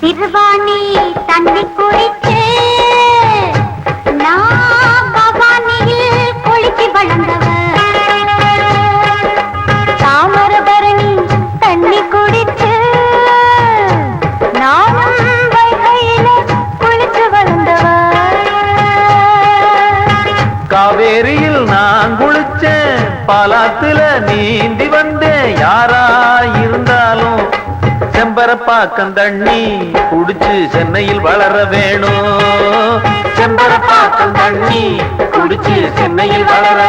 திருவாணி தண்ணி குடிச்சு நான் பவானியில் குளிச்சு வளர்ந்தவ தாமரபரணி தண்ணி குடிச்சு நானும் வைகையில குளிச்சு வளர்ந்தவ காவேரியில் நான் குளிச்சேன் பாலாத்துல நீந்தி வந்தேன். யாரா இருந்தாலும் செம்பரப்பாக்கம் தண்ணி குடிச்சு சென்னையில் வளர வேணும். செம்பரப்பாக்கம் தண்ணி குடிச்சு சென்னையில் வளர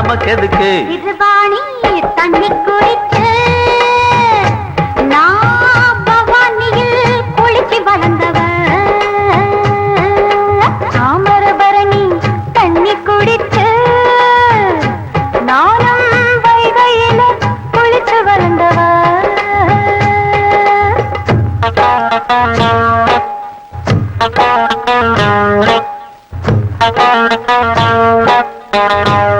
நமக்கு எதுக்கு தண்ணி குடிச்சு Thank you.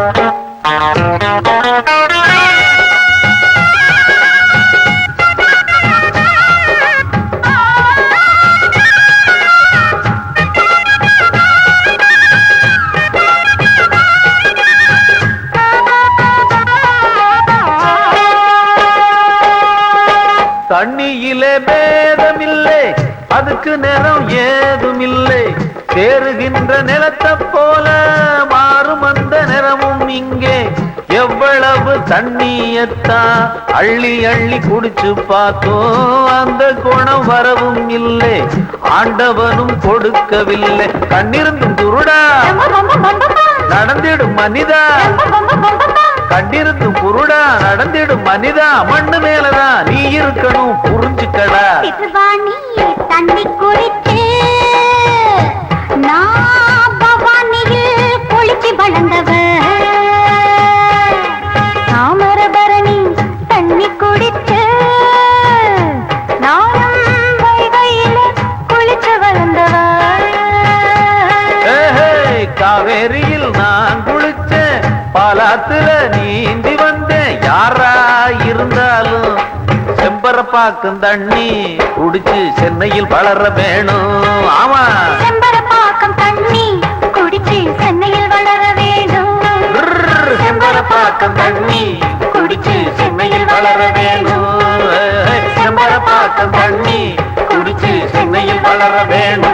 தண்ணியிலே பேதமில்லை அதுக்கு நிறம் ஏதுமில்லை. சேருகின்ற நிலத்தை போல மாறும் அந்த நிறமும் இங்கே. எவ்வளவு தண்ணியத்தா அள்ளி அள்ளி குடிச்சு பார்த்தோம் அந்த குணம் வரவும் இல்லை. ஆண்டவனும் கொடுக்கவில்லை. கண்ணிருந்தும் குருடா. நடந்திடும் மனிதா. கண்டிருந்தும் குருடா. நடந்திடும் மனிதா. மண்ணு மேலதான். புரிஞ்சுக்கடா தண்ணி குடிச்சு நான் பவானியில் குளிச்சு வளர்ந்தவ தாமரபரணி தண்ணி குடித்து நானும் வைகையில குளிச்சு வளர்ந்தவ காவேரியில் நான் குளிச்சேன் பாலாத்துல நீந்தி வந்தேன். யாரா இருந்தாலும் செம்பரப்பாக்கும் தண்ணி குடிச்சு சென்னையில் வளர வேணும். ஆமா. செம்பரப்பாக்கம் தண்ணி குடிச்சு சென்னையில் வளர வேண்டும் செம்பரப்பாக்கம் தண்ணி குடிச்சு சென்னையில் வளர வேணும். செம்பரப்பாக்கம் தண்ணி குடிச்சு சென்னையில் வளர வேணும்.